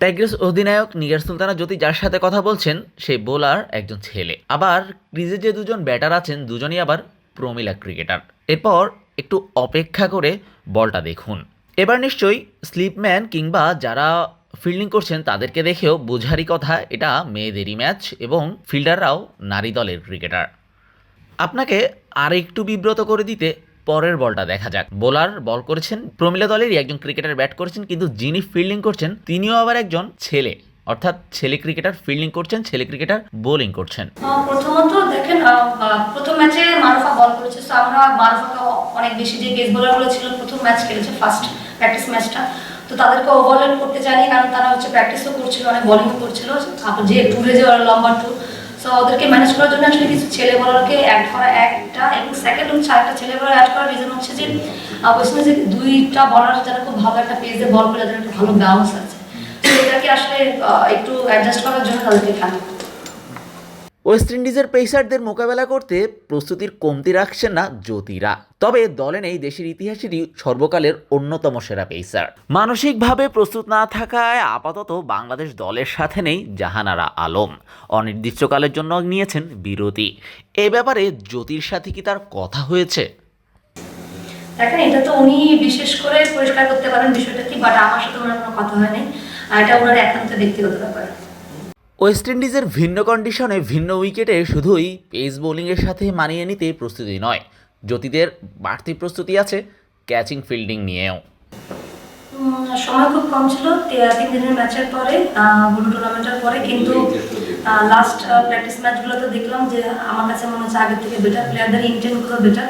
Tigress অধিনায়ক নিগার সুলতানা জ্যোতি যার সাথে কথা বলছেন, সেই বোলার একজন ছেলে। আবার ক্রিজে যে দুজন ব্যাটার আছেন, দুজনই আবার প্রমিলা ক্রিকেটার। এরপর একটু অপেক্ষা করে বলটা দেখুন। এবার নিশ্চয়ই স্লিপম্যান কিংবা যারা ফিল্ডিং করছেন, তাদেরকে দেখেও বোঝারই কথা, এটা মেয়েদেরই ম্যাচ এবং ফিল্ডাররাও নারী দলের ক্রিকেটার। আপনাকে আর একটু বিব্রত করে দিতে পরের বলটা দেখা যাক। বোলার বল করেছেন, প্রমিলা দলেরই একজন ক্রিকেটার ব্যাট করেছেন, কিন্তু যিনি ফিল্ডিং করছেন, তিনিও আবার একজন ছেলে। অর্থাৎ ছেলে ক্রিকেটার ফিল্ডিং করছেন, ছেলে ক্রিকেটার বোলিং করছেন। প্রথমত দেখেন প্রথম ম্যাচে মারুফা বল করেছে, তো আমরা মারুফাকে অনেক বেশি যে পেস বোলারগুলো ছিল, প্রথম ম্যাচ খেলেছে ফার্স্ট প্র্যাকটিস ম্যাচটা তো তাদেরকে ওভারলোড করতে চাইনি কারণ তারা হচ্ছে প্র্যাকটিসও করছিল, অনেক বলিংও করছিল। যে ট্যুরে যে লম্বা ট্যুর সো ওদেরকে ম্যানেজ করার জন্য আসলে কিছু ছেলে বলারকে অ্যাড করা একটা, এবং সেকেন্ড হচ্ছে আরেকটা ছেলে বলার অ্যাড করার রিজন হচ্ছে যে বলছিলাম যে দুইটা বলার যারা খুব ভালো একটা পেজে বল করে, যাদের একটা ভালো বাউন্স আছে। তো এটাকে আসলে একটু অ্যাডজাস্ট করার জন্য তাদেরকে খেলা ওয়েস্ট ইন্ডিজের পেসারদের মোকাবেলা করতে প্রস্তুতির কমতি রাখছেন না জ্যোতিরা। তবে দলে নেই দেশের ইতিহাসেরই সর্বকালের অন্যতম সেরা পেসার। মানসিকভাবে প্রস্তুত না থাকায় আপাতত বাংলাদেশ দলের সাথে নেই জাহানারা আলম। অনির্দিষ্টকালের জন্য নিয়েছেন বিরতি। এ ব্যাপারে জ্যোতির সাথে কি তার কথা হয়েছে? দেখেন, এটা তো উনি বিশেষ করে পরিষ্কার করতে পারেন বিষয়টা কি বাট আমার সাথে ওনার কোনো কথা হয়নি। এটা ওনার একান্ত ব্যক্তিগত ব্যাপার। ওয়েস্ট ইন্ডিজের ভিন্ন কন্ডিশনে ভিন্ন উইকেটে শুধুই পেস বোলিংয়ের সাথে মানিয়ে নিতে প্রস্তুতি নয়। জ্যোতিদের বাড়তি প্রস্তুতি আছে ক্যাচিং ফিল্ডিং নিয়েও। সময় খুব কম ছিল। তিন দিনের ম্যাচের পরে ব্লু টুর্নামেন্টের পরে কিন্তু লাস্ট প্র্যাকটিস ম্যাচগুলোতে দেখলাম যে আমার কাছে মনে হচ্ছে আগের থেকে বেটার প্লেয়ারদের ইন্টেন্টগুলো বেটার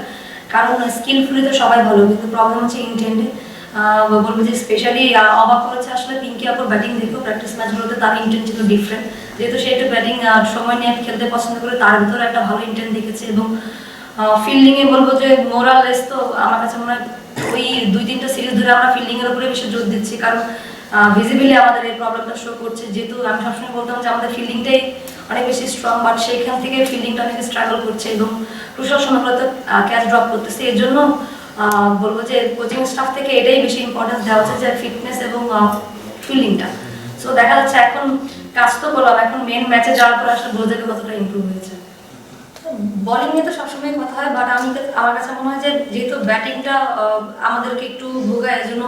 কারণ স্কিলফুলি তো সবাই ভালো কিন্তু প্রবলেম হচ্ছে ইন্টেন্টে বলব যে স্পেশালি অবাক করেছে আসলে পিঙ্কি আপুর ব্যাটিং দেখো প্র্যাকটিস ম্যাচগুলোতে তার ইন্টেন্ট ছিল ডিফারেন্ট যেহেতু সে একটু ব্যাটিং সময় নিয়ে খেলতে পছন্দ করে, তার ভিতরে একটা ভালো ইন্টেন্ট দেখেছে এবং ফিল্ডিং এ বলব যে মোরালেস তো আমার কাছে মনে হয় ওই দুই তিনটা সিরিজ ধরে আমরা ফিল্ডিং এর উপরে বেশি জোর দিচ্ছি। কারণ ভিজিবিলি আমাদের এই প্রবলেমটা শো করছে। যেহেতু আমি সবসময় বলতাম যে আমাদের ফিল্ডিংটাই অনেক বেশি স্ট্রং বাট সেইখান থেকে ফিল্ডিংটা অনেক স্ট্রাগল করছে এবং ক্রুশাল সময়গুলোতে ক্যাচ ড্রপ করতেছে। এর জন্য বলব যে কোচিং স্টাফ থেকে এটাই বেশি ইম্পর্টেন্স দেওয়া হচ্ছে যে ফিটনেস এবং ফিল্ডিংটা সো দেখা যাচ্ছে এখন কাজ তো করলাম, এখন মেন ম্যাচে যাওয়ার পর আসলে বোঝা কতটা ইমপ্রুভ হয়েছে। বলিং নিয়ে তো সবসময় কথা হয় বাট আমি আমার কাছে মনে হয় যে যেহেতু ব্যাটিংটা আমাদেরকে একটু ভোগায় এই জন্য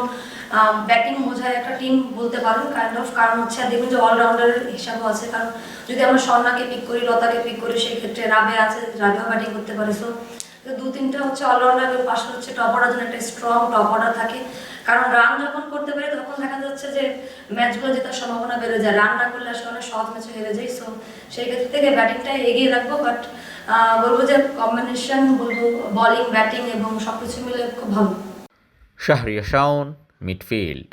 ব্যাটিং বোঝায় একটা টিম বলতে পারেন কাইন্ড অফ কারণ হচ্ছে, আর দেখবেন যে অলরাউন্ডারের হিসাবও আছে। কারণ যদি আমরা স্বর্ণাকে পিক করি, লতাকে পিক করি, সেই ক্ষেত্রে রাবে আছে, রাবেও ব্যাটিং করতে পারে। সো দু তিনটা হচ্ছে অলরাউন্ডারের পাশে হচ্ছে টপ অর্ডার জন্য একটা স্ট্রং টপ অর্ডার থাকে। কারণ রান যখন করতে পারে, তখন দেখা যাচ্ছে যে ম্যাচগুলো জেতার সম্ভাবনা বেড়ে যায়। রান না করলে আসলে অনেক সহজ ম্যাচে হেরে যায়। সো সেই ক্ষেত্রে থেকে ব্যাটিংটা এগিয়ে রাখব। বাট বলব যে কম্বিনেশন বলব বলিং ব্যাটিং এবং সবকিছু মিলে খুব ভালো। শাহরিয়া শাওন মিডফিল্ড